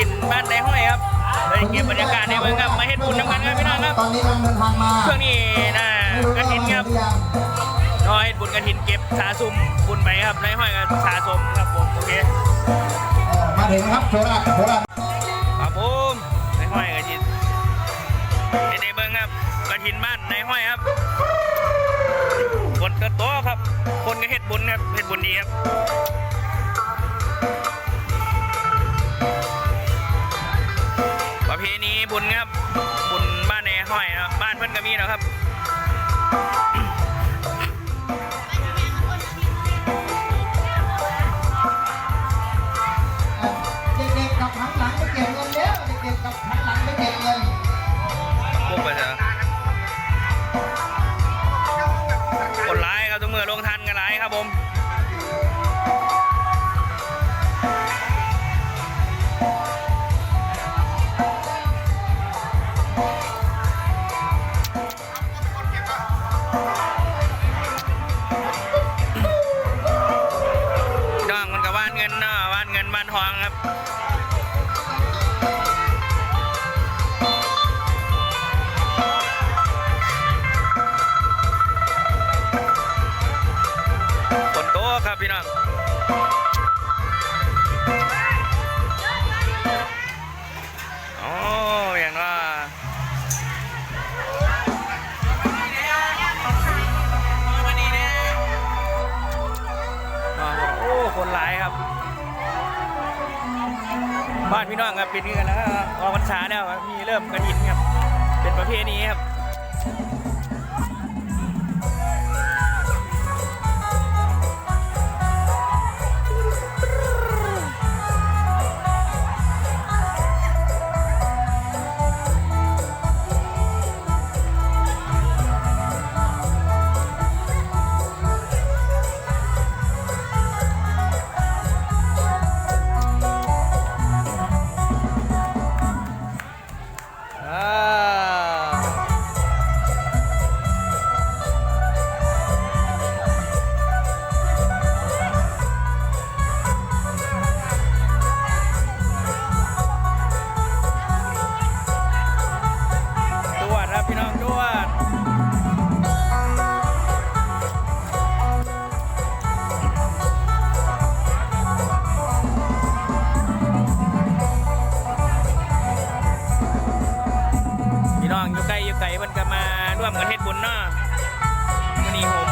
ถินบ้านในห้อยครับเลยเก็บบรรยากาศในเมืองครับมาเฮ็ดบุญน้ำกันครับพี่น้องครับตอนนี้กำลังเดินทางมาช่วงนี้นะกระถินครับน้อยบุญกระถินเก็บสาสุมบุญไปครับในห้อยกับสาสมครับผมโอเคมาถึงนะครับโคราชโคราชครับผมในห้อยกระถินในในเบิ้งครับกระถินบ้านในห้อยครับคนกระโตครับ คนก็เฮ็ดบุญครับเฮ็ดบุญดีครับ บุญครับ บุญบ้านในห้อยบ้านเพื่อนก็มีแล้วครับเด็กๆกับหันหลังไปเก็บเงินเด้อเด็กๆกับหันหลังไปเก็บเงิน น้องมันกับว่านเงินเนาะว่านเงินว่านทองครับคนโตครับพี่น้อง คนหลายครับ บ้านพี่น้องครับเป็นกันแล้วครับออกพรรษาแล้วครับมีเริ่มกระดินครับ เป็นประเพณีครับ ร่วมกันเฮ็ดบุญเนาะมื้อนี้โฮม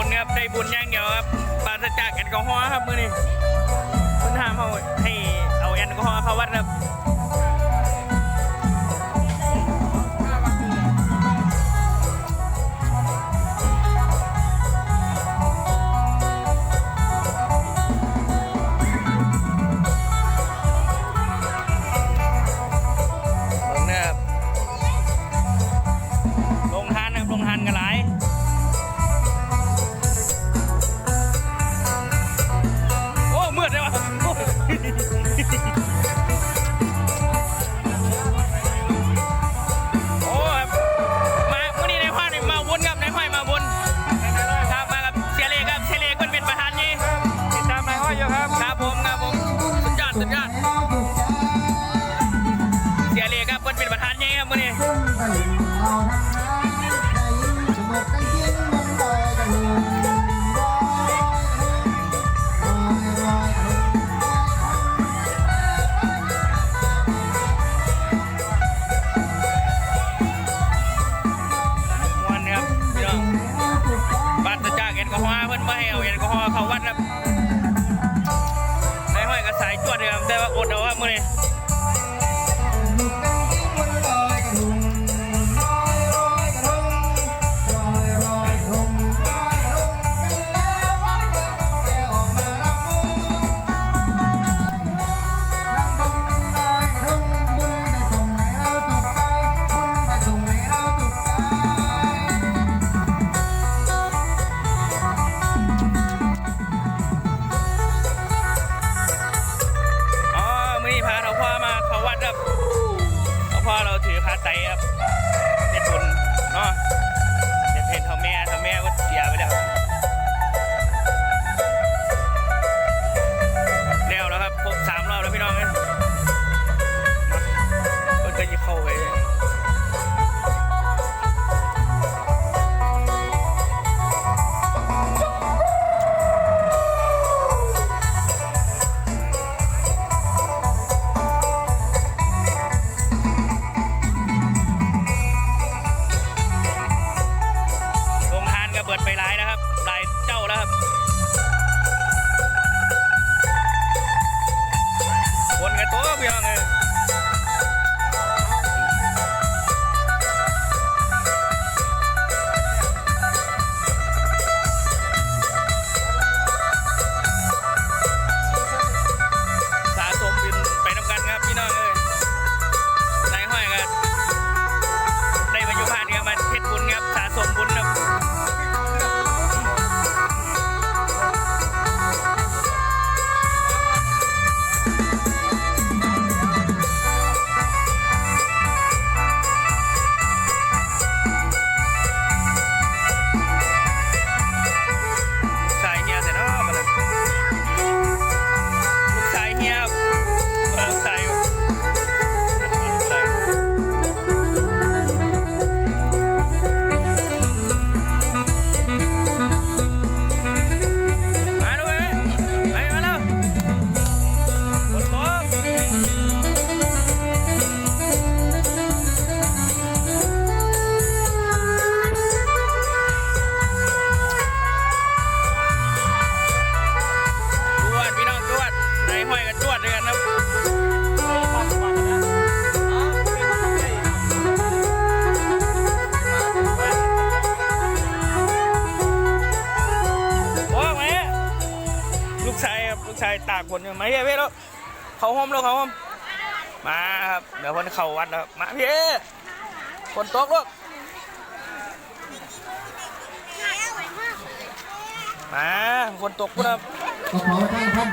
บุญครับได้บุญอย่างเดียวครับปราศจากแอลกอฮอล์ครับมือนี้เพิ่นห้ามเอาให้เอาแอลกอฮอล์เข้าวัดครับ Cut up. ตากฝนอยู่ไหมพี่แล้วเขาหอมแล้วเขาหอมมาครับเดี๋ยวคนเข่าวัดแล้วมาพี่ฝนตกลูกมาฝนตกครับขอขอวัท่านรับ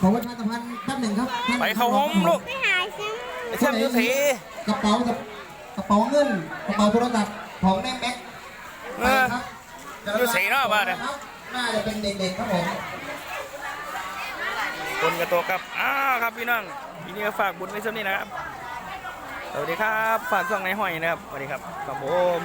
ขอวัดท่านพันท่านหนึ่งครับไปเข่าหอมลูกไปเชื่อมยุทธีกระเป๋ากระเป๋าเงินกระเป๋าโทรศัพท์ของแม่แม็กครัยุทธีเนาะบ้าเนี่ยน่าจะเป็นเด็กๆครับผม คนกระโตกครับอ้าวครับพี่น้องอีนี้ฝากบุญไว้สักนนี้นะครับสวัสดีครับฝากช่องในห้อยนะครับสวัสดีครับขอบคุณ